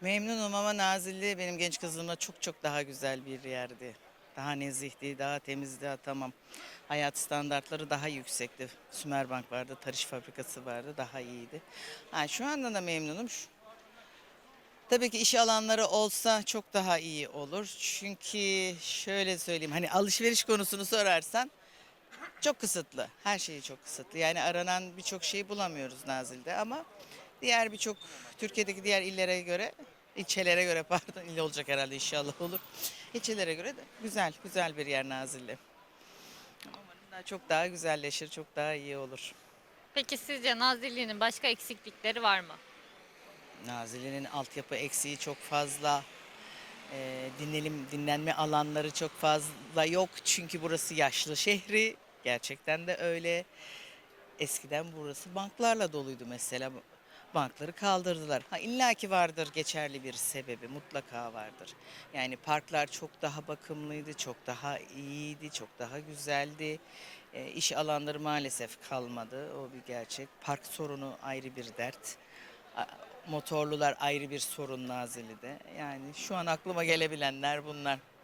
Memnunum ama Nazilli benim genç kızımla çok çok daha güzel bir yerdi. Daha nezihti, daha temizdi, tamam. Hayat standartları daha yüksekti. Sümerbank vardı, tarış fabrikası vardı, daha iyiydi. Ha, şu anda da memnunum. Tabii ki iş alanları olsa çok daha iyi olur. Çünkü şöyle söyleyeyim, hani alışveriş konusunu sorarsan çok kısıtlı. Her şeyi çok kısıtlı. Yani aranan birçok şeyi bulamıyoruz Nazilli'de ama diğer birçok Türkiye'deki diğer illere göre, ilçelere göre pardon il olacak herhalde inşallah olur. İlçelere göre de güzel, güzel bir yer Nazilli. Umarım daha çok daha güzelleşir, çok daha iyi olur. Peki sizce Nazilli'nin başka eksiklikleri var mı? Nazilli'nin altyapı eksiği çok fazla. Ee, dinlenim dinlenme alanları çok fazla yok çünkü burası yaşlı şehri. Gerçekten de öyle. Eskiden burası banklarla doluydu mesela. Bankları kaldırdılar. Ha illaki vardır geçerli bir sebebi mutlaka vardır. Yani parklar çok daha bakımlıydı, çok daha iyiydi, çok daha güzeldi. E, iş alanları maalesef kalmadı. O bir gerçek. Park sorunu ayrı bir dert. Motorlular ayrı bir sorun Nazilli'de. Yani şu an aklıma gelebilenler bunlar.